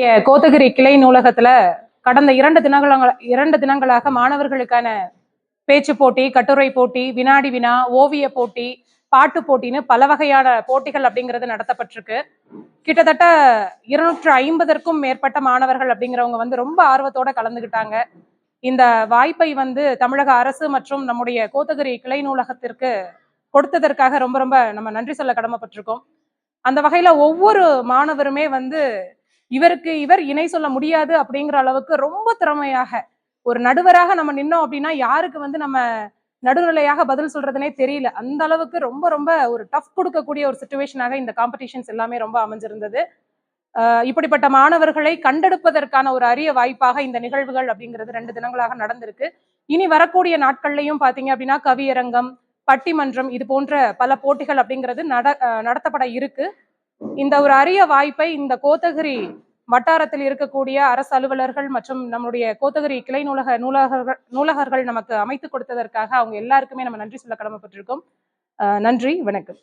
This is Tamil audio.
கோத்தகிரி கிளை நூலகத்துல கடந்த இரண்டு தினங்கள இரண்டு தினங்களாக மாணவர்களுக்கான பேச்சு போட்டி கட்டுரை போட்டி வினாடி வினா ஓவிய போட்டி பாட்டு போட்டின்னு பல வகையான போட்டிகள் அப்படிங்கிறது நடத்தப்பட்டிருக்கு. கிட்டத்தட்ட இருநூற்று ஐம்பதற்கும் மேற்பட்ட மாணவர்கள் அப்படிங்கிறவங்க வந்து ரொம்ப ஆர்வத்தோட கலந்துகிட்டாங்க. இந்த வாய்ப்பை வந்து தமிழக அரசு மற்றும் நம்முடைய கோத்தகிரி கிளை நூலகத்திற்கு கொடுத்ததற்காக ரொம்ப ரொம்ப நம்ம நன்றி சொல்ல கடமைப்பட்டிருக்கோம். அந்த வகையில ஒவ்வொரு மாணவருமே வந்து இவருக்கு இவர் இணை சொல்ல முடியாது அப்படிங்கிற அளவுக்கு ரொம்ப திறமையாக ஒரு நடுவராக நம்ம நின்னோம் அப்படின்னா யாருக்கு வந்து நம்ம நடுநிலையாக பதில் சொல்றதுனே தெரியல. அந்த அளவுக்கு ரொம்ப ரொம்ப ஒரு டஃப் கொடுக்கக்கூடிய ஒரு சுச்சுவேஷனாக இந்த காம்படிஷன்ஸ் எல்லாமே ரொம்ப அமைஞ்சிருந்தது. ஆஹ் இப்படிப்பட்ட மாணவர்களை கண்டெடுப்பதற்கான ஒரு அரிய வாய்ப்பாக இந்த நிகழ்வுகள் அப்படிங்கிறது ரெண்டு தினங்களாக நடந்திருக்கு. இனி வரக்கூடிய நாட்கள்லையும் பார்த்தீங்க அப்படின்னா கவியரங்கம் பட்டிமன்றம் இது போன்ற பல போட்டிகள் அப்படிங்கிறது நட நடத்தப்பட இருக்கு. இந்த ஒரு அரிய வாய்ப்பை இந்த கோத்தகிரி வட்டாரத்தில் இருக்கக்கூடிய அரசு அலுவலர்கள் மற்றும் நம்முடைய கோத்தகிரி கிளை நூலக நூலகர்கள் நூலகர்கள் நமக்கு அமைத்து கொடுத்ததற்காக அவங்க எல்லாருக்குமே நம்ம நன்றி சொல்ல கடமைப்பட்டிருக்கோம். ஆஹ் நன்றி வணக்கம்.